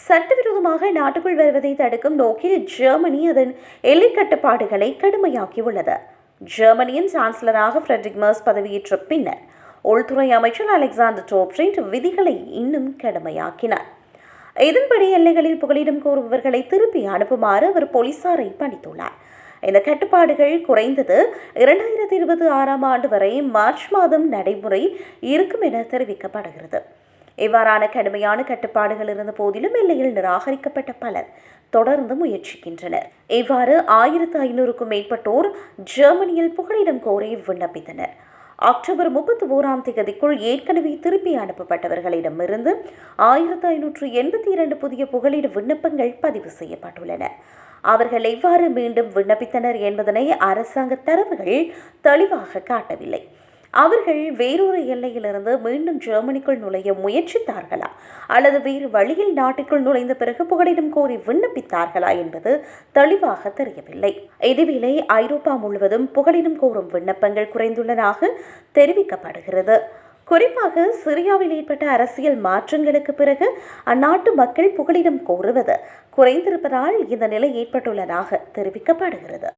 சட்டவிரோதமாக நாட்டுக்குள் வருவதை தடுக்கும் நோக்கில் ஜெர்மனி அதன் எல்லை கட்டுப்பாடுகளை கடுமையாக்கியுள்ளது. ஜெர்மனியின் சான்சலராக ஃப்ரெட்ரிக் மர்ஸ் பதவியேற்ற பின்னர் உள்துறை அமைச்சர் அலெக்சாண்டர் டோப்ரிண்ட் விதிகளை இன்னும் கடுமையாக்கினார். இதன்படி எல்லைகளில் புகலிடம் கோருபவர்களை திருப்பி அனுப்புமாறு அவர் போலீசாரை பணித்துள்ளார். இந்த கட்டுப்பாடுகள் குறைந்தது இரண்டாயிரத்தி இருபத்தி ஆறாம் ஆண்டு வரை மார்ச் மாதம் நடைமுறை இருக்கும் என தெரிவிக்கப்படுகிறது. இவ்வாறான கடுமையான கட்டுப்பாடுகள் இருந்த போதிலும் எல்லையில் நிராகரிக்கப்பட்ட பலர் தொடர்ந்து முயற்சிக்கின்றனர். இவ்வாறு ஆயிரத்து ஐநூறுக்கும் மேற்பட்டோர் ஜெர்மனியில் புகலிடம் கோரி விண்ணப்பித்தனர். அக்டோபர் முப்பத்தி ஓராம் தேதிக்குள் ஏற்கனவே திருப்பி அனுப்பப்பட்டவர்களிடமிருந்து ஆயிரத்து ஐநூற்று எண்பத்தி இரண்டு புதிய புகலிட விண்ணப்பங்கள் பதிவு செய்யப்பட்டுள்ளன. அவர்கள் எவ்வாறு மீண்டும் விண்ணப்பித்தனர் என்பதனை அரசாங்க தரவுகள் தெளிவாக காட்டவில்லை. அவர்கள் வேறொரு எல்லையிலிருந்து மீண்டும் ஜெர்மனிக்குள் நுழைய முயற்சித்தார்களா? அல்லது வேறு வழியில் நாட்டிற்குள் நுழைந்த பிறகு புகலிடம் கோரி விண்ணப்பித்தார்களா என்பது தெளிவாக தெரியவில்லை. இதுவேளை ஐரோப்பா முழுவதும் புகலிடம் கோரும் விண்ணப்பங்கள் குறைந்துள்ளதாக தெரிவிக்கப்படுகிறது. குறிப்பாக சிரியாவில் ஏற்பட்ட அரசியல் மாற்றங்களுக்கு பிறகு அந்நாட்டு மக்கள் புகலிடம் கோருவது குறைந்திருப்பதால் இந்த நிலை ஏற்பட்டுள்ளதாக தெரிவிக்கப்படுகிறது.